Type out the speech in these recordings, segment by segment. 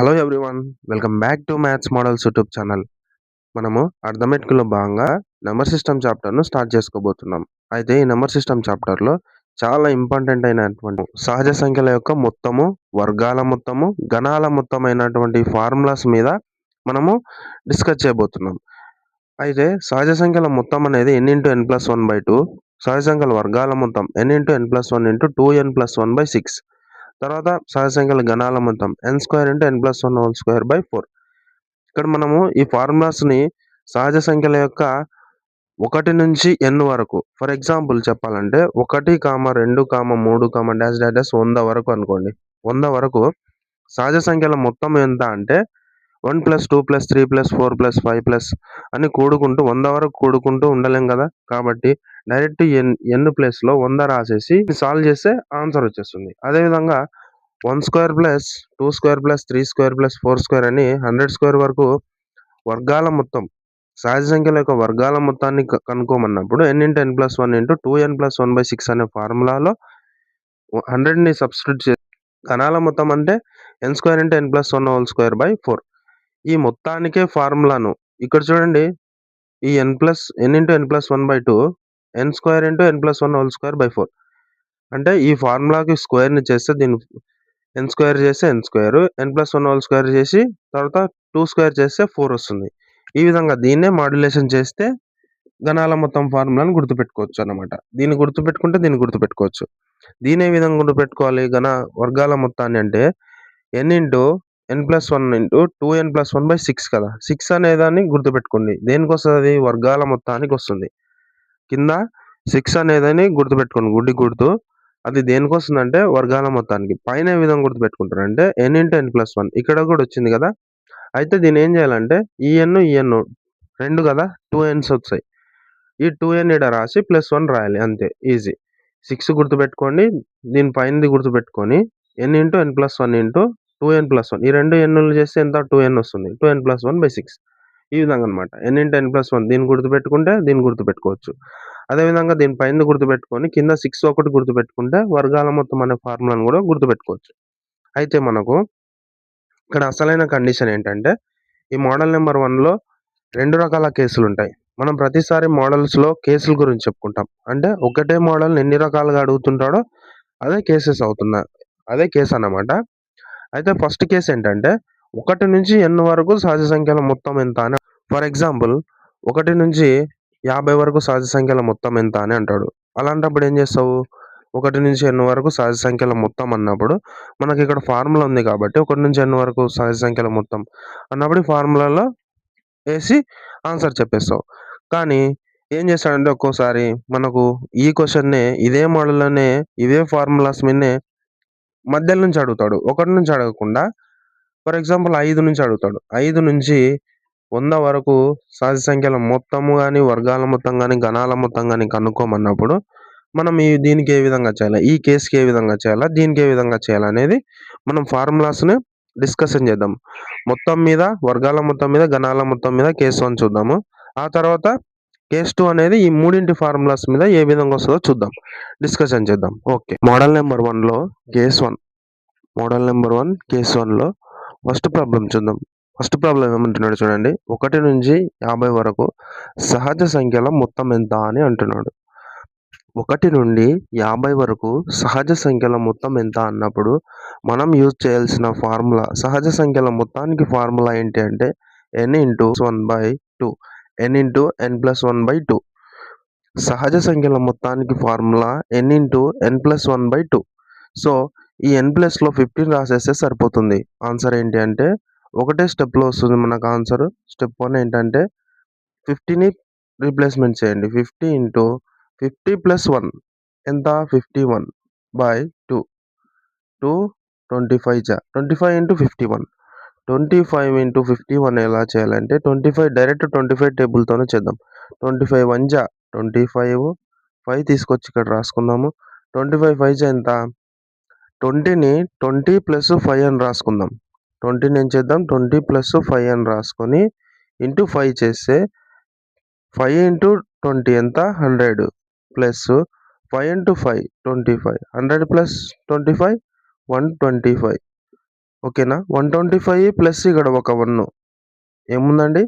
Hello everyone welcome back to maths models YouTube channel మనము అర్థమెటిక్లో భాగంగా నెంబర్ సిస్టమ్ చాప్టర్ను స్టార్ట్ చేసుకోబోతున్నాం. అయితే ఈ నెంబర్ సిస్టమ్ చాప్టర్లో చాలా ఇంపార్టెంట్ అయినటువంటి సహజ సంఖ్యల యొక్క మొత్తము వర్గాల మొత్తము గణాల మొత్తం అయినటువంటి ఫార్ములాస్ మీద మనము డిస్కస్ చేయబోతున్నాం. అయితే సహజ సంఖ్యల మొత్తం అనేది N into N plus one by two సహజ సంఖ్యల వర్గాల మొత్తం N into N plus one into two N plus one by six తర్వాత సహజ సంఖ్యల గణాల మొత్తం N square into N plus one whole square by four ఇక్కడ మనము ఈ ఫార్ములాస్ని సహజ సంఖ్యల యొక్క ఒకటి నుంచి ఎన్ వరకు ఫర్ ఎగ్జాంపుల్ చెప్పాలంటే ఒకటి కామ రెండు కామ మూడు కామ డాష్ డాష్ డాష్ వంద వరకు అనుకోండి. వంద వరకు సహజ సంఖ్యల మొత్తం ఎంత అంటే one plus two plus three plus four plus five plus అని కూడుకుంటూ వంద వరకు కూడుకుంటూ ఉండలేం కదా. కాబట్టి డైరెక్ట్ ఎన్ ఎన్ ప్లేస్లో వంద రాసేసి సాల్వ్ చేస్తే ఆన్సర్ వచ్చేస్తుంది. అదేవిధంగా one square plus two square plus three square plus four square అని హండ్రెడ్ స్క్వేర్ వరకు వర్గాల మొత్తం సహజ సంఖ్యల యొక్క వర్గాల మొత్తాన్ని కనుక్కోమన్నప్పుడు N into N plus one into two N plus one by six అనే ఫార్ములాలో హండ్రెడ్ని సబ్స్టిట్యూట్ చేసి కణాల మొత్తం అంటే N square into N plus one whole square by four. ఈ మొత్తానికే ఫార్ములాను. ఇక్కడ చూడండి. ఈ N plus N into N plus one by two N square into N plus one whole square by four. అంటే ఈ ఫార్ములాకి స్క్వేర్ని చేస్తే దీని ఎన్ స్క్వేర్ చేస్తే N square N plus one whole square చేసి తర్వాత టూ స్క్వేర్ చేస్తే ఫోర్ వస్తుంది. ఈ విధంగా దీన్నే మాడ్యులేషన్ చేస్తే గణాల మొత్తం ఫార్ములాను గుర్తుపెట్టుకోవచ్చు అన్నమాట. దీన్ని గుర్తుపెట్టుకుంటే దీన్ని గుర్తుపెట్టుకోవచ్చు. దీని ఏ విధంగా గుర్తుపెట్టుకోవాలి? గణ వర్గాల మొత్తాన్ని అంటే N into N plus one into two N plus one by six కదా. సిక్స్ అనేదాన్ని గుర్తుపెట్టుకోండి. దేనికి వస్తుంది వర్గాల మొత్తానికి వస్తుంది. కింద సిక్స్ అనేదని గుర్తుపెట్టుకోండి. గుడ్డి గుర్తు. అది దేనికి వస్తుందంటే వర్గాల మొత్తానికి. పైన ఏ విధంగా గుర్తుపెట్టుకుంటారు? అంటే N into N plus one ఇక్కడ కూడా వచ్చింది కదా. అయితే దీని ఏం చేయాలంటే ఈ ఎన్ ఈ ఎన్ రెండు కదా టూ ఎన్స్ వచ్చాయి ఈ టూ ఎన్ ఇక్కడ రాసి ప్లస్ వన్ రాయాలి. అంతే. ఈజీ సిక్స్ గుర్తుపెట్టుకోండి. దీని పైనది గుర్తుపెట్టుకొని N into N plus one into two N plus one. ఈ రెండు ఎన్నులు చేస్తే ఎంత? టూ ఎన్ వస్తుంది. Two N plus one by six. ఈ విధంగా అనమాట N into N plus one దీన్ని గుర్తుపెట్టుకుంటే దీన్ని గుర్తుపెట్టుకోవచ్చు. అదేవిధంగా దీని పైన గుర్తుపెట్టుకొని కింద సిక్స్ ఒకటి గుర్తుపెట్టుకుంటే వర్గాల మొత్తం అనే ఫార్ములాను కూడా గుర్తుపెట్టుకోవచ్చు. అయితే మనకు ఇక్కడ అసలైన కండిషన్ ఏంటంటే ఈ మోడల్ నెంబర్ వన్లో రెండు రకాల కేసులు ఉంటాయి. మనం ప్రతిసారి మోడల్స్లో కేసుల గురించి చెప్పుకుంటాం. అంటే ఒకటే మోడల్ ఎన్ని రకాలుగా అడుగుతుంటాడో అదే కేసెస్ అవుతున్నా అదే కేసు అన్నమాట. అయితే ఫస్ట్ కేసు ఏంటంటే ఒకటి నుంచి ఎన్ వరకు సహజ సంఖ్యల మొత్తం ఎంత అని ఫర్ ఎగ్జాంపుల్ ఒకటి నుంచి యాభై వరకు సహజ సంఖ్యల మొత్తం ఎంత అని అంటాడు. అలాంటప్పుడు ఏం చేస్తావు? ఒకటి నుంచి ఎన్ని వరకు సహజ సంఖ్యల మొత్తం అన్నప్పుడు మనకి ఇక్కడ ఫార్ములా ఉంది కాబట్టి ఒకటి నుంచి ఎన్ని వరకు సహజ సంఖ్యల మొత్తం అన్నప్పుడు ఫార్ములాలో వేసి ఆన్సర్ చెప్పేస్తావు. కానీ ఏం చేస్తాడంటే ఒక్కోసారి మనకు ఈ క్వశ్చన్నే ఇదే మోడల్లోనే ఇవే ఫార్ములాస్ మీదనే మధ్యలో నుంచి అడుగుతాడు. ఒకటి నుంచి అడగకుండా ఫర్ ఎగ్జాంపుల్ ఐదు నుంచి అడుగుతాడు. ఐదు నుంచి వంద వరకు సహజ సంఖ్యల మొత్తము కానీ వర్గాల మొత్తం కానీ గణాల మొత్తం కానీ కనుక్కోమన్నప్పుడు మనం ఈ దీనికి ఏ విధంగా చేయాలి? ఈ కేసుకి ఏ విధంగా చేయాలా? దీనికి ఏ విధంగా చేయాలి? అనేది మనం ఫార్ములాస్ని డిస్కషన్ చేద్దాం. మొత్తం మీద వర్గాల మొత్తం మీద గణాల మొత్తం మీద కేసు అని చూద్దాము. ఆ తర్వాత కేస్ టూ అనేది ఈ మూడింటి ఫార్ములాస్ మీద ఏ విధంగా వస్తుందో చూద్దాం. డిస్కషన్ చేద్దాం. ఓకే మోడల్ నెంబర్ వన్లో case one model number one case వన్లో ఫస్ట్ ప్రాబ్లం చూద్దాం. ఫస్ట్ ప్రాబ్లం ఏమంటున్నాడు చూడండి. ఒకటి నుంచి యాభై వరకు సహజ సంఖ్యల మొత్తం ఎంత అని అంటున్నాడు. ఒకటి నుండి యాభై వరకు సహజ సంఖ్యల మొత్తం ఎంత అన్నప్పుడు మనం యూజ్ చేయాల్సిన ఫార్ములా సహజ సంఖ్యల మొత్తానికి ఫార్ములా ఏంటి అంటే N into one by two N into N plus one by two సహజ సంఖ్యల మొత్తానికి formula N into N plus one by two so ఈ ఎన్ ప్లస్లో ఫిఫ్టీన్ రాసేస్తే సరిపోతుంది. ఆన్సర్ ఏంటి అంటే ఒకటే స్టెప్లో వస్తుంది మనకు ఆన్సర్ స్టెప్ వన్ ఏంటంటే ఫిఫ్టీని రీప్లేస్మెంట్ చేయండి. Fifty into fifty plus one ఎంత? Fifty one by two two twenty five జా. Twenty five into fifty one twenty five into fifty one ఎలా చేయాలంటే twenty five direct twenty five టేబుల్తోనే చేద్దాం. Twenty five one జా twenty five five తీసుకొచ్చి ఇక్కడ రాసుకుందాము. Twenty five five జా ఎంత? ట్వంటీని twenty plus five అని రాసుకుందాం. ట్వంటీని ఏం చేద్దాం? ట్వంటీ ప్లస్ ఫైవ్ అని రాసుకొని ఇంటూ ఫైవ్ చేస్తే ఫైవ్ ఇంటూ ట్వంటీ ఎంత? Hundred plus five into five twenty five hundred plus twenty five one twenty five ఓకేనా? వన్ ట్వంటీ ఫైవ్ ప్లస్ ఇక్కడ ఒక వన్ ఏముందండి?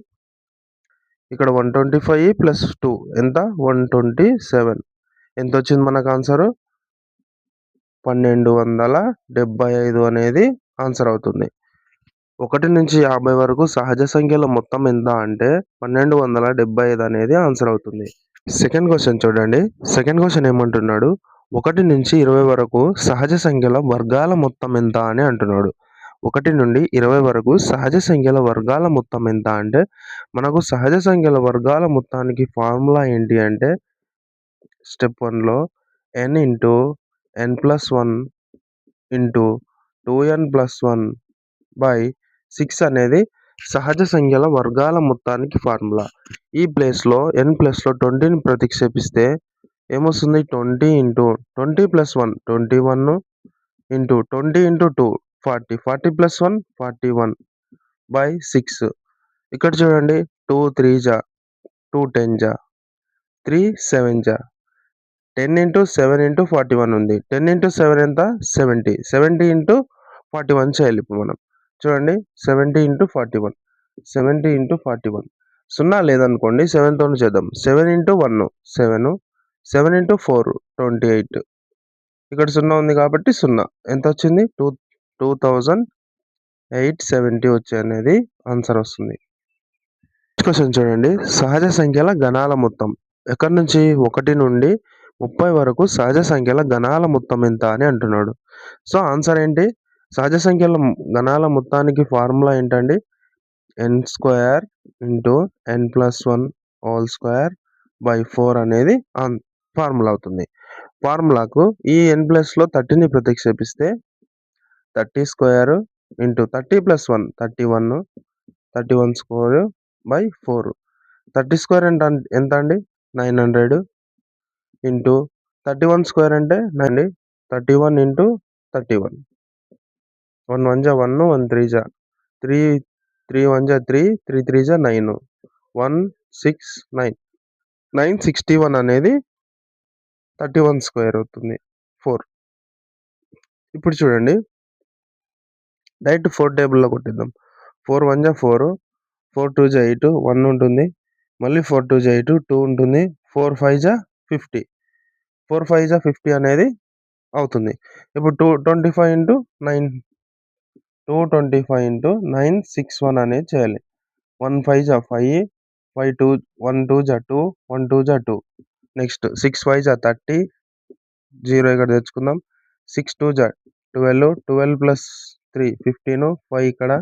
ఇక్కడ one twenty five plus two ఎంత? వన్ ట్వంటీ సెవెన్ ఎంత వచ్చింది మనకు ఆన్సరు పన్నెండు వందల డెబ్బై ఐదు అనేది ఆన్సర్ అవుతుంది. ఒకటి నుంచి యాభై వరకు సహజ సంఖ్యల మొత్తం ఎంత అంటే పన్నెండు వందల డెబ్బై ఐదు అనేది ఆన్సర్ అవుతుంది. సెకండ్ క్వశ్చన్ చూడండి. సెకండ్ క్వశ్చన్ ఏమంటున్నాడు? ఒకటి నుంచి ఇరవై వరకు సహజ సంఖ్యల వర్గాల మొత్తం ఎంత అని అంటున్నాడు. ఒకటి నుండి ఇరవై వరకు సహజ సంఖ్యల వర్గాల మొత్తం ఎంత అంటే మనకు సహజ సంఖ్యల వర్గాల మొత్తానికి ఫార్ములా ఏంటి అంటే స్టెప్ వన్లో N into N plus one into two N plus one by six అనేది సహజ సంఖ్యల వర్గాల మొత్తానికి ఫార్ములా. ఈ ప్లేస్లో ఎన్ ప్లస్లో ట్వంటీని ప్రతిక్షేపిస్తే ఏమొస్తుంది? Twenty into twenty plus one twenty one into twenty into two forty. Forty plus one forty one by six. ఇక్కడ చూడండి టూ త్రీ జా టూ టెన్ జా త్రీ సెవెన్ జా. Ten into seven into forty one ఉంది. Ten into seven ఎంత? Seventy. Seventy into forty one చేయాలి ఇప్పుడు మనం. చూడండి seventy into forty one. Seventy into forty one. సున్నా లేదనుకోండి సెవెన్తో చేద్దాం. Seven into one seven. Seven into four twenty eight. ఇక్కడ సున్నా ఉంది కాబట్టి సున్నా. ఎంత వచ్చింది? Two two thousand eight seventy వచ్చే అనేది ఆన్సర్ వస్తుంది. క్వశ్చన్ చూడండి. సహజ సంఖ్యల గణాల మొత్తం. ఎక్కడి నుంచి? ఒకటి నుండి ముప్పై వరకు సహజ సంఖ్యల గణాల మొత్తం ఎంత అని అంటున్నాడు. సో ఆన్సర్ ఏంటి? సహజ సంఖ్యల గణాల మొత్తానికి ఫార్ములా ఏంటండి? N square into n plus one whole square by four అనేది ఆన్ ఫార్ములా అవుతుంది. ఫార్ములాకు ఈ ఎన్ ప్లస్లో థర్టీని ప్రతిక్షేపిస్తే thirty square into thirty plus one thirty one thirty one square by four. Thirty square అంటే ఎంత అండి? Nine hundred into thirty one square అంటే nine thirty one into thirty one. One one జా వన్ వన్ త్రీ జా. Three three one జా three three three జా nine. One six nine. Nine sixty one అనేది thirty one square అవుతుంది. Four. ఇప్పుడు చూడండి. Direct four టేబుల్లో కొట్టిద్దాం. ఫోర్ వన్ జా ఫోర్ ఫోర్ టూ జా ఎయిట్ వన్ ఉంటుంది. మళ్ళీ ఫోర్ టూ జా ఎయిట్ టూ ఉంటుంది. ఫోర్ ఫైవ్ జా ఫిఫ్టీ. ఫోర్ ఫైవ్ జా ఫిఫ్టీ అనేది అవుతుంది. ఇప్పుడు two twenty five into nine two twenty five into nine six one అనేది చేయాలి. వన్ ఫైవ్ జా five five two one two జా టూ వన్ టూ జా టూ. నెక్స్ట్ సిక్స్ ఫైవ్ జా థర్టీ జీరో ఇక్కడ తెచ్చుకుందాం. సిక్స్ టూ జా twelve twelve plus three fifteen five ఇక్కడ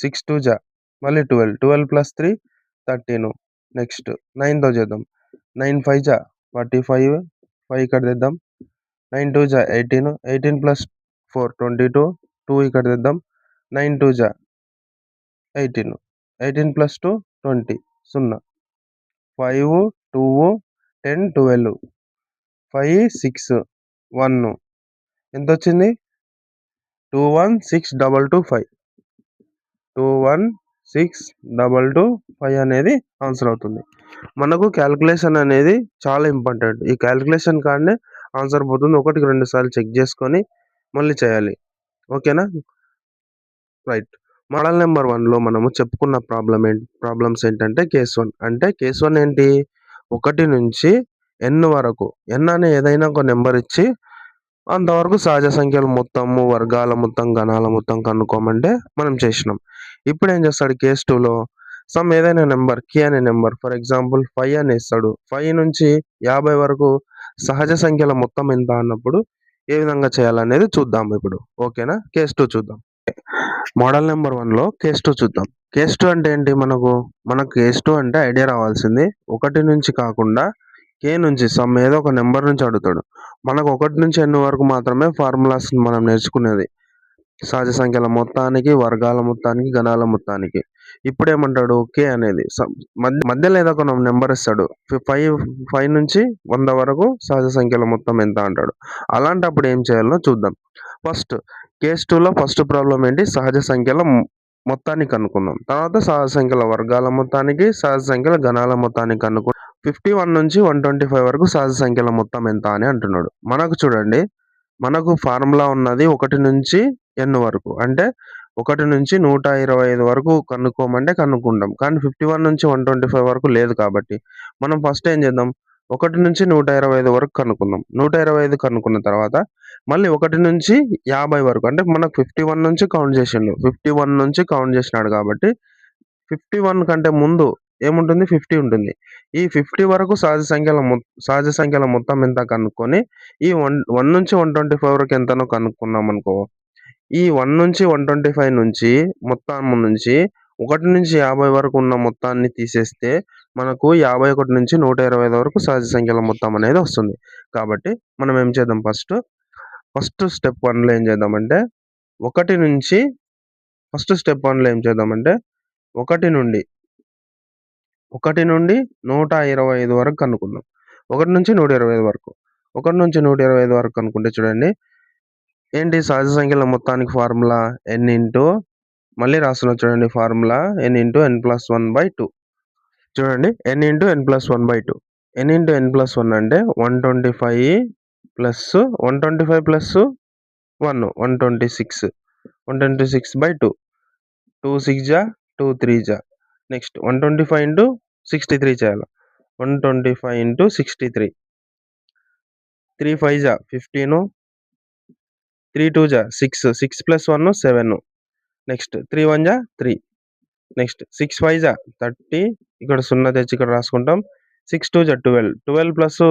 సిక్స్ టూ జా మళ్ళీ twelve twelve plus three thirteen. Next నైన్తో చేద్దాం. నైన్ ఫైవ్ జా ఫార్టీ ఫైవ్ ఫైవ్ ఇక్కడ తెద్దాం. నైన్ టూ జా eighteen eighteen plus four twenty two two ఇక్కడ తెద్దాం. నైన్ టూ జా eighteen. Eighteen plus two twenty సున్నా. Five two ten twelve. Five six one. ఎంత వచ్చింది two one six double two five two one six double two five అనేది answer అవుతుంది. మనకు calculation అనేది చాలా ఇంపార్టెంట్ ఈ క్యాల్కులేషన్ కాడనే ఆన్సర్ పోతుంది. ఒకటికి రెండు సార్లు చెక్ చేసుకొని మళ్ళీ చేయాలి. ఓకేనా రైట్ మోడల్ నెంబర్ వన్లో మనము చెప్పుకున్న ప్రాబ్లం ఏంటి? ప్రాబ్లమ్స్ ఏంటంటే కేస్ వన్ అంటే కేస్ వన్ ఏంటి? ఒకటి నుంచి ఎన్ వరకు. ఎన్ అనే ఏదైనా ఒక నెంబర్ ఇచ్చి అంతవరకు సహజ సంఖ్యలు మొత్తము వర్గాల మొత్తం గణాల మొత్తం కనుక్కోమంటే మనం చేసినాం. ఇప్పుడు ఏం చేస్తాడు కేస్ టూలో సమ్ ఏదైనా నెంబర్కి అనే నెంబర్ ఫర్ ఎగ్జాంపుల్ ఫైవ్ అని ఇస్తాడు. ఫైవ్ నుంచి యాభై వరకు సహజ సంఖ్యల మొత్తం ఎంత అన్నప్పుడు ఏ విధంగా చేయాలనేది చూద్దాం ఇప్పుడు. ఓకేనా కేస్ టూ చూద్దాం. మోడల్ నెంబర్ వన్లో కేస్ టూ చూద్దాం. కేస్ టూ అంటే ఏంటి మనకు? మనకు కేస్ టూ అంటే ఐడియా రావాల్సింది. ఒకటి నుంచి కాకుండా కే నుంచి సమ్ ఏదో ఒక నెంబర్ నుంచి అడుగుతాడు. మనకు ఒకటి నుంచి ఎన్ని వరకు మాత్రమే ఫార్ములాస్ మనం నేర్చుకునేది. సహజ సంఖ్యల మొత్తానికి వర్గాల మొత్తానికి గణాల మొత్తానికి. ఇప్పుడు ఏమంటాడు కే అనేది. మధ్య మధ్యలో ఏదో ఒక నెంబర్ ఇస్తాడు. ఫైవ్ ఫైవ్ నుంచి వంద వరకు సహజ సంఖ్యల మొత్తం ఎంత అంటాడు. అలాంటప్పుడు ఏం చేయాలో చూద్దాం. ఫస్ట్ కేస్ టూలో ఫస్ట్ ప్రాబ్లం ఏంటి? సహజ సంఖ్యల మొత్తానికి కనుక్కుందాం తర్వాత సహజ సంఖ్యల వర్గాల మొత్తానికి సహజ సంఖ్యల గణాల మొత్తానికి కనుక్కు ఫిఫ్టీ వన్ నుంచి వన్ ట్వంటీ ఫైవ్ వరకు సహజ సంఖ్యల మొత్తం ఎంత అని అంటున్నాడు మనకు చూడండి మనకు ఫార్ములా ఉన్నది ఒకటి నుంచి ఎన్ వరకు. అంటే 1-125 వరకు కనుక్కోమంటే కనుక్కుంటాం. కానీ 51 నుంచి 125 వరకు లేదు కాబట్టి, మనం ఫస్ట్ ఏం చేద్దాం 1-125 వరకు కనుక్కుందాం. 125 కనుక్కున్న తర్వాత మళ్ళీ 1-50 వరకు అంటే మనకు 51 నుంచి కౌంట్ చేసిండు. 51 నుంచి కౌంట్ చేసినాడు కాబట్టి 51 కంటే ముందు ఏముంటుంది 50 ఉంటుంది. ఈ 50 వరకు సహజ సంఖ్యల సహజ సంఖ్యల మొత్తం ఎంత కనుక్కొని ఈ వన్ వన్ నుంచి 125 వరకు ఎంతనో కనుక్కున్నామనుకో, ఈ వన్ నుంచి 125 నుంచి మొత్తం నుంచి 1-50 వరకు ఉన్న మొత్తాన్ని తీసేస్తే మనకు 51 నుంచి 125 వరకు సహజ సంఖ్యల మొత్తం అనేది వస్తుంది. కాబట్టి మనం ఏం చేద్దాం ఫస్ట్, ఫస్ట్ స్టెప్ వన్లో ఏం చేద్దామంటే ఒకటి నుంచి ఫస్ట్ స్టెప్ వన్లో ఏం చేద్దామంటే ఒకటి నుండి ఒకటి నుండి నూట ఇరవై ఐదు వరకు అనుకుందాం. ఒకటి నుంచి నూట ఇరవై ఐదు వరకు. ఒకటి నుంచి నూట ఇరవై ఐదు వరకు అనుకుంటే చూడండి. ఏంటి సహజ సంఖ్యల మొత్తానికి ఫార్ములా ఎన్ ఇంటూ మళ్ళీ రాస్తున్నా చూడండి formula n into n plus one by two. చూడండి n into n plus one by two. N into n plus one అంటే one twenty five plus one twenty five plus one one twenty six. One twenty six by two. Two six జా two three జా. Next one twenty five into sixty three చేయాలి. One twenty five into sixty three. Three five జా fifteen. Three two జా six. Six plus one seven. Next three one జా three. Next six five జా thirty. ఇక్కడ సున్నా తెచ్చి ఇక్కడ రాసుకుంటాం. సిక్స్ టూ జా twelve. Twelve plus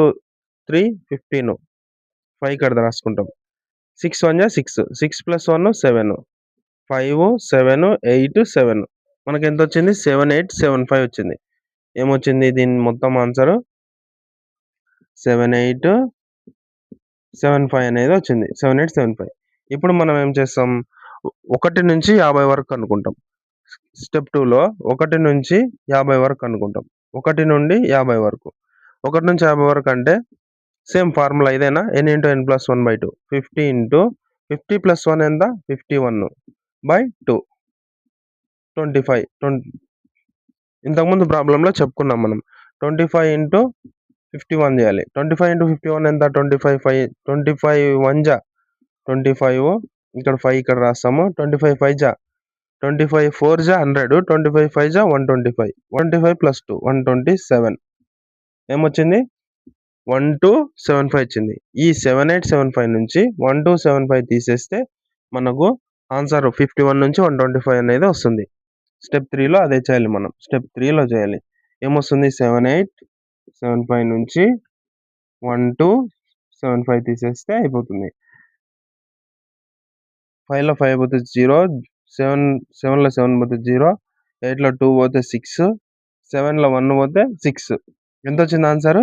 three fifteen. Five ఇక్కడ రాసుకుంటాం. సిక్స్ వన్ జా six. Six plus one seven. Five seven eight seven. మనకి ఎంత వచ్చింది సెవెన్ ఎయిట్ సెవెన్ ఫైవ్ వచ్చింది. ఏమొచ్చింది దీని మొత్తం answer? Seven eight seven five అనేది వచ్చింది. Seven eight seven five. ఇప్పుడు మనం ఏం చేస్తాం? ఒకటి నుంచి యాభై వరకు అనుకుంటాం. స్టెప్ టూలో ఒకటి నుంచి యాభై వరకు అనుకుంటాం. ఒకటి నుండి యాభై వరకు. ఒకటి నుంచి యాభై వరకు అంటే సేమ్ ఫార్ములా ఇదేనా? N into n plus one by two. Fifty into fifty plus one ఎంత? Fifty one by two. Twenty five twenty ఇంతకుముందు ప్రాబ్లంలో చెప్పుకున్నాం మనం twenty five into fifty one చేయాలి twenty five into fifty one ఎంత twenty five five twenty five one జా twenty five ఇక్కడ five ఇక్కడ రాస్తాము ట్వంటీ ఫైవ్ ఫైవ్ జా ట్వంటీ ఫైవ్ ఫోర్ జా హండ్రెడ్ ట్వంటీ ఫైవ్ ఫైవ్ జా one twenty five twenty five plus two one twenty seven ఏమొచ్చింది one two seven five ఇచ్చింది ఈ సెవెన్ ఎయిట్ సెవెన్ ఫైవ్ నుంచి వన్ టూ సెవెన్ ఫైవ్ తీసేస్తే మనకు answer fifty one నుంచి one twenty five అనేది వస్తుంది స్టెప్ త్రీలో అదే చేయాలి మనం. స్టెప్ త్రీలో చేయాలి. ఏమొస్తుంది? సెవెన్ ఎయిట్ సెవెన్ ఫైవ్ నుంచి వన్ టూ సెవెన్ ఫైవ్ తీసేస్తే అయిపోతుంది. ఫైవ్లో ఫైవ్ పోతే జీరో సెవెన్ సెవెన్లో సెవెన్ పోతే జీరో ఎయిట్లో టూ పోతే సిక్స్ సెవెన్లో వన్ పోతే సిక్స్. ఎంత వచ్చింది answer?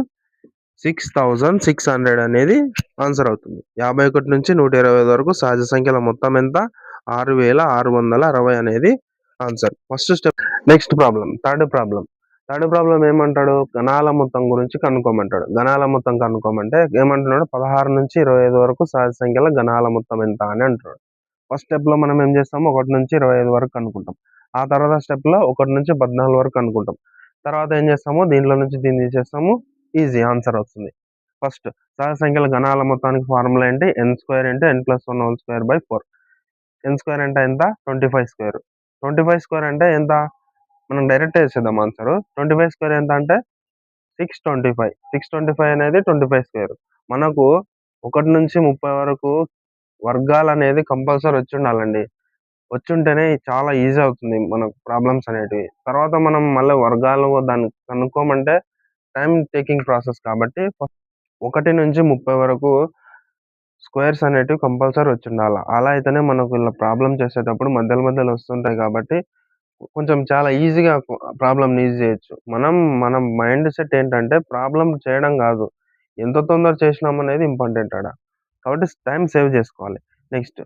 Six thousand six hundred అనేది ఆన్సర్ అవుతుంది. యాభై ఒకటి నుంచి నూట ఇరవై వరకు సహజ సంఖ్యల మొత్తం ఎంత? ఆరు వేల ఆరు వందల అరవై అనేది answer. First step next problem third problem third problem ఏమంటాడు గణాల మొత్తం గురించి కనుక్కోమంటాడు. గణాల మొత్తం కనుక్కోమంటే ఏమంటున్నాడు 16 నుంచి 25 వరకు సహజ సంఖ్యల గణాల మొత్తం ఎంత అని అంటున్నాడు. ఫస్ట్ స్టెప్‌లో మనం ఏం చేస్తాము ఒకటి నుంచి 25 వరకు కనుక్కుంటాం. ఆ తర్వాత స్టెప్‌లో ఒకటి నుంచి 14 వరకు కనుక్కుంటాం. తర్వాత ఏం చేస్తాము దీంట్లో నుంచి దీన్ని తీసేస్తాము. ఈజీ ఆన్సర్ వస్తుంది. ఫస్ట్ సహజ సంఖ్యల గణాల మొత్తానికి ఫార్ములా ఏంటి n square into n plus one whole square by four n square అంటే ఎంత 25 స్క్వేర్ 25 స్క్వేర్ అంటే ఎంత మనం డైరెక్ట్ వేసేద్దాం ఆన్సర్ 25 స్క్వేర్ ఎంత అంటే 625 625 అనేది 25 స్క్వేర్ మనకు ఒకటి నుంచి 30 వరకు వర్గాలు అనేది కంపల్సరీ వచ్చి ఉండాలండి. వచ్చుంటేనే చాలా ఈజీ అవుతుంది మనకు ప్రాబ్లమ్స్ అనేటివి. తర్వాత మనం మళ్ళీ వర్గాలు దాన్ని కనుక్కోమంటే టైం టేకింగ్ ప్రాసెస్ కాబట్టి ఒకటి నుంచి 30 వరకు స్క్వేర్స్ అనేటివి కంపల్సరీ వచ్చి ఉండాలి అలా అయితేనే మనకు ఇలా ప్రాబ్లం చేసేటప్పుడు మధ్యలో మధ్యలో వస్తుంటాయి కాబట్టి కొంచెం చాలా ఈజీగా ప్రాబ్లమ్‌ని ఈజీ చేయొచ్చు. మనం మన మైండ్ సెట్ ఏంటంటే ప్రాబ్లం చేయడం కాదు. ఎంత తొందర చేసినాం అనేది ఇంపార్టెంట్ ఆడ. కాబట్టి టైం సేవ్ చేసుకోవాలి. నెక్స్ట్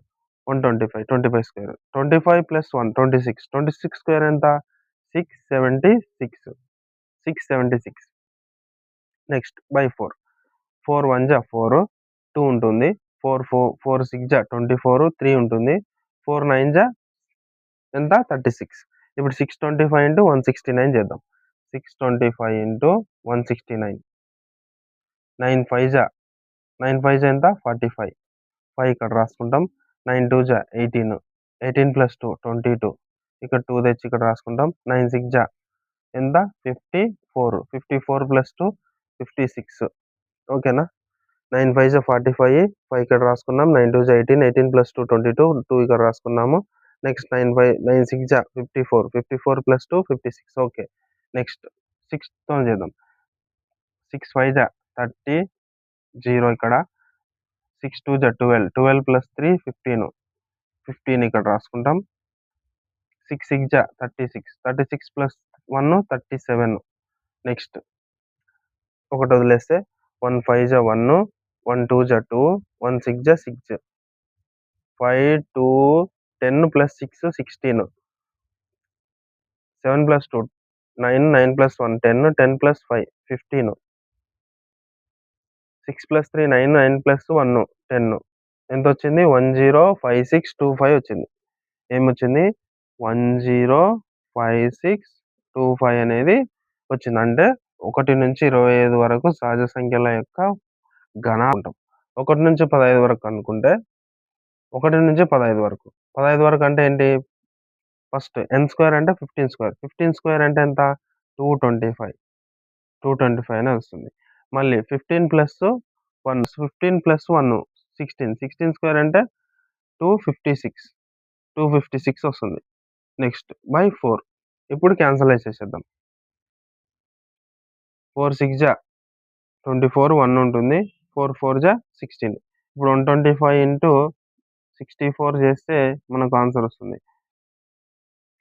125 25 స్క్వేర్ 25 ప్లస్ 1 26 26 స్క్వేర్ ఎంత 676 676 నెక్స్ట్ బై 4 4 1 జా 4 2 ఉంటుంది. ఫోర్ ఫోర్ ఫోర్ సిక్స్ జా ట్వంటీ ఫోర్ త్రీ ఉంటుంది. ఫోర్ నైన్ జా ఎంత? Thirty six. ఇప్పుడు six twenty five into one sixty nine చేద్దాం. Six twenty five into one sixty nine. Nine five జా నైన్ ఫైవ్ జా ఎంత? Forty five. ఫైవ్ ఇక్కడ రాసుకుంటాం. నైన్ టూ జా eighteen. Eighteen plus two twenty two. ఇక్కడ two తెచ్చి ఇక్కడ రాసుకుంటాం. నైన్ సిక్స్ జా ఎంత? Fifty four. Fifty four plus two fifty six. ఓకేనా? నైన్ ఫైవ్ జా ఫార్టీ ఫైవ్ ఫైవ్ ఇక్కడ రాసుకున్నాం. నైన్ టూ జా eighteen eighteen plus two twenty two two ఇక్కడ రాసుకున్నాము. Next nine five nine six జా fifty four fifty four plus two fifty six. Okay. Next సిక్స్తో చేద్దాం. Six five జా thirty zero ఇక్కడ. Six two జా twelve twelve plus three fifteen. Fifteen ఇక్కడ రాసుకుంటాం. Six six జా thirty six thirty six plus one thirty seven. Next ఒకటి వదిలేస్తే one five జా వన్ వన్ టూ జా టూ వన్ సిక్స్ జా six five two ten plus six sixteen. Seven plus two nine nine plus one ten ten plus five fifteen. Six plus three nine nine plus one ten. ఎంత వచ్చింది one zero five six two five వచ్చింది. ఏమొచ్చింది? One zero five six two five అనేది వచ్చింది. అంటే ఒకటి నుంచి ఇరవై ఐదు వరకు సహజ సంఖ్యల యొక్క ఘన ఉంటాం. ఒకటి నుంచి పదహైదు వరకు అనుకుంటే ఒకటి నుంచి పదహైదు వరకు. పదహైదు వరకు అంటే ఏంటి? ఫస్ట్ ఎన్ స్క్వేర్ అంటే ఫిఫ్టీన్ స్క్వేర్. ఫిఫ్టీన్ స్క్వేర్ అంటే ఎంత? Two twenty five. Two twenty five అనే వస్తుంది. మళ్ళీ fifteen plus one fifteen plus one sixteen. Sixteen square అంటే two fifty six. Two fifty six వస్తుంది. Next by four. ఇప్పుడు cancel చేసేద్దాం. ఫోర్ సిక్స్ జా. ట్వంటీ ఫోర్ వన్ ఉంటుంది. ఫోర్ ఫోర్ జా సిక్స్టీన్. ఇప్పుడు one twenty five into sixty four చేస్తే మనకు ఆన్సర్ వస్తుంది.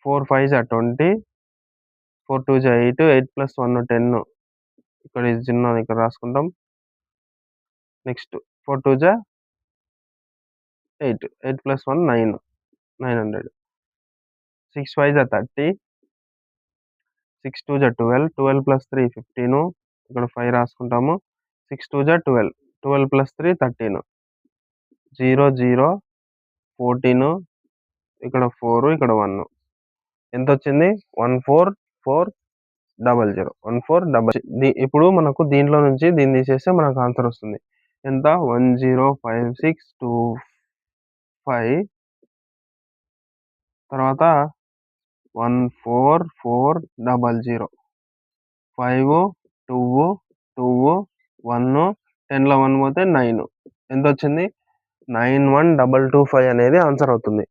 ఫోర్ ఫైవ్ జా ట్వంటీ ఫోర్ టూ జా eight eight plus one ten. ఇక్కడ ఇది చిన్న ఇక్కడ రాసుకుంటాం. నెక్స్ట్ ఫోర్ టూ జా eight eight plus one nine nine hundred. Six five జా థర్టీ సిక్స్ టూ జా twelve twelve plus three fifteen. ఇక్కడ ఫైవ్ రాసుకుంటాము. సిక్స్ టూ జా twelve. Twelve plus three thirteen zero zero fourteen ఇక్కడ four ఇక్కడ one ఎంత వచ్చింది one four four double zero one four double ఇప్పుడు మనకు దీంట్లో నుంచి దీన్ని తీసేస్తే మనకు ఆన్సర్ వస్తుంది. ఎంత? One zero five six two five తర్వాత one four four double zero five two two one టెన్లో వన్ పోతే నైన్. ఎంత వచ్చింది nine one double two five అనేది ఆన్సర్ అవుతుంది.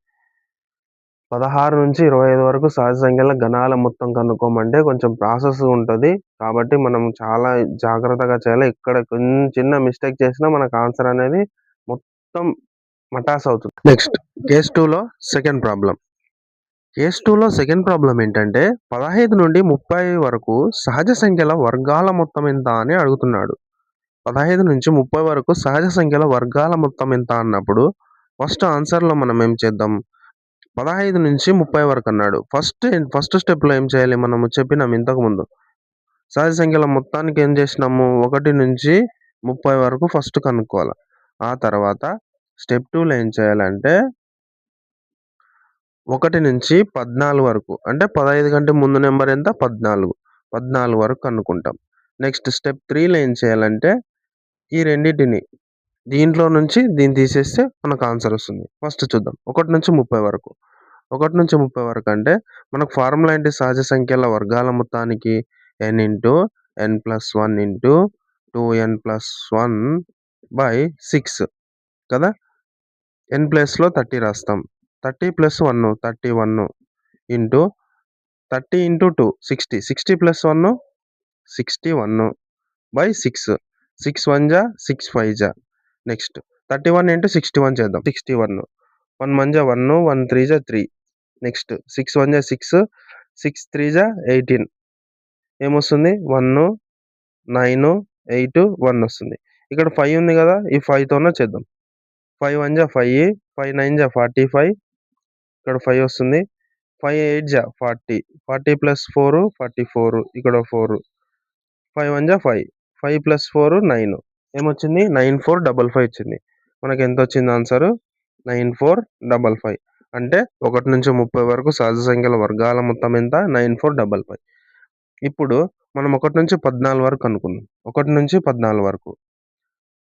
పదహారు నుంచి ఇరవై ఐదు వరకు సహజ సంఖ్యల గణాల మొత్తం కనుక్కోమంటే కొంచెం ప్రాసెస్ ఉంటుంది. కాబట్టి మనం చాలా జాగ్రత్తగా చేయాలి. ఇక్కడ కొంచెం చిన్న మిస్టేక్ చేసినా మనకు ఆన్సర్ అనేది మొత్తం మటాస్ అవుతుంది. నెక్స్ట్ కేస్ టూలో సెకండ్ ప్రాబ్లం. కేస్ టూలో సెకండ్ ప్రాబ్లం ఏంటంటే పదహైదు నుండి ముప్పై వరకు సహజ సంఖ్యల వర్గాల మొత్తం ఎంత అని అడుగుతున్నాడు. పదహైదు నుంచి ముప్పై వరకు సహజ సంఖ్యల వర్గాల మొత్తం ఎంత అన్నప్పుడు ఫస్ట్ ఆన్సర్లో మనం ఏం చేద్దాం? పదహైదు నుంచి ముప్పై వరకు అన్నాడు. ఫస్ట్ ఫస్ట్ స్టెప్లో ఏం చేయాలి? మనము చెప్పినాం ఇంతకుముందు సహజ సంఖ్యల మొత్తానికి ఏం చేసినాము? ఒకటి నుంచి ముప్పై వరకు ఫస్ట్ కనుక్కోవాలి. ఆ తర్వాత స్టెప్ టూలో ఏం చేయాలంటే ఒకటి నుంచి పద్నాలుగు వరకు అంటే పదహైదు కంటే ముందు నెంబర్ ఎంత? పద్నాలుగు. పద్నాలుగు వరకు కనుక్కుంటాం. నెక్స్ట్ స్టెప్ త్రీలో ఏం చేయాలంటే ఈ రెండింటిని దీంట్లో నుంచి దీన్ని తీసేస్తే మనకు ఆన్సర్ వస్తుంది. ఫస్ట్ చూద్దాం. ఒకటి నుంచి ముప్పై వరకు. ఒకటి నుంచి ముప్పై వరకు అంటే మనకు ఫార్ములా ఏంటి? సహజ సంఖ్యల వర్గాల మొత్తానికి n into n plus one into two n plus one by six కదా? ఎన్ ప్లస్లో థర్టీ రాస్తాం. Thirty plus one thirty one into thirty into two sixty. Sixty plus one sixty one by six. Six one జా six five జా. Next thirty one into sixty one చేద్దాం. Sixty one. One one జా one one three జా three. Next six one జా six. Six three జా eighteen. ఏమొస్తుంది? One nine eight one వస్తుంది. ఇక్కడ ఫైవ్ ఉంది కదా ఈ ఫైవ్తోనే చేద్దాం. ఫైవ్ వన్ జా ఫైవ్. ఫైవ్ నైన్ జా ఫార్టీ ఫైవ్. ఇక్కడ ఫైవ్ వస్తుంది. ఫైవ్ ఎయిట్ జా forty. Forty plus four forty four. ఇక్కడ ఫోర్. ఫైవ్ వన్ జా five. Five plus four nine. ఏమొచ్చింది? నైన్ ఫోర్ డబల్ ఫైవ్ వచ్చింది మనకి ఎంత వచ్చింది answer? Nine four double five. అంటే ఒకటి నుంచి ముప్పై వరకు సహజ సంఖ్యల వర్గాల మొత్తం ఎంత? Nine four double five. ఇప్పుడు మనం ఒకటి నుంచి పద్నాలుగు వరకు అనుకుందాం. ఒకటి నుంచి పద్నాలుగు వరకు.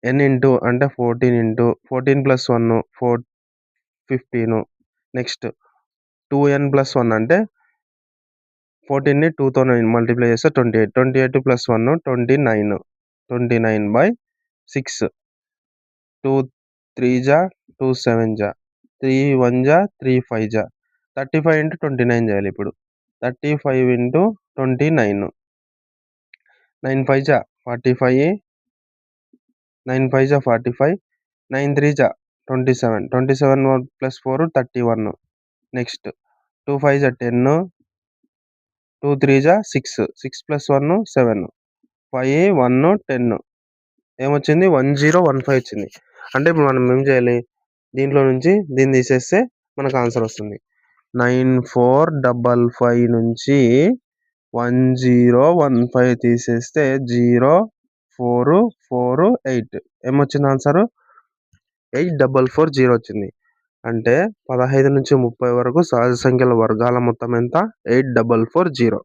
ఎన్ ఇంటూ అంటే fourteen into fourteen plus one four fifteen. Next two n plus one అంటే ఫోర్టీన్ని టూతో మల్టిప్లై చేస్తే twenty eight. Twenty eight plus one twenty nine. Twenty nine by six. Two three జా టూ సెవెన్ జా. త్రీ వన్ జా three five జా. Thirty five into twenty nine చేయాలి ఇప్పుడు. Thirty five into twenty nine. Nine five జా forty five. Nine five జా forty five. Nine three జా twenty seven. Twenty seven plus four thirty one. Next. Two five జా ten. Two three జా? Six. Six plus one seven. Five one ten. ఏమొచ్చింది? One zero one five వచ్చింది. అంటే ఇప్పుడు మనం ఏం చేయాలి? దీంట్లో నుంచి దీన్ని తీసేస్తే మనకు ఆన్సర్ వస్తుంది. నైన్ ఫోర్ డబల్ ఫైవ్ నుంచి వన్ జీరో వన్ ఫైవ్ తీసేస్తే జీరో ఫోర్ ఫోర్ ఎయిట్. ఏమొచ్చింది answer? Eight double four zero వచ్చింది. అంటే పదహైదు నుంచి ముప్పై వరకు సహజ సంఖ్యల వర్గాల మొత్తం ఎంత? Eight double four zero.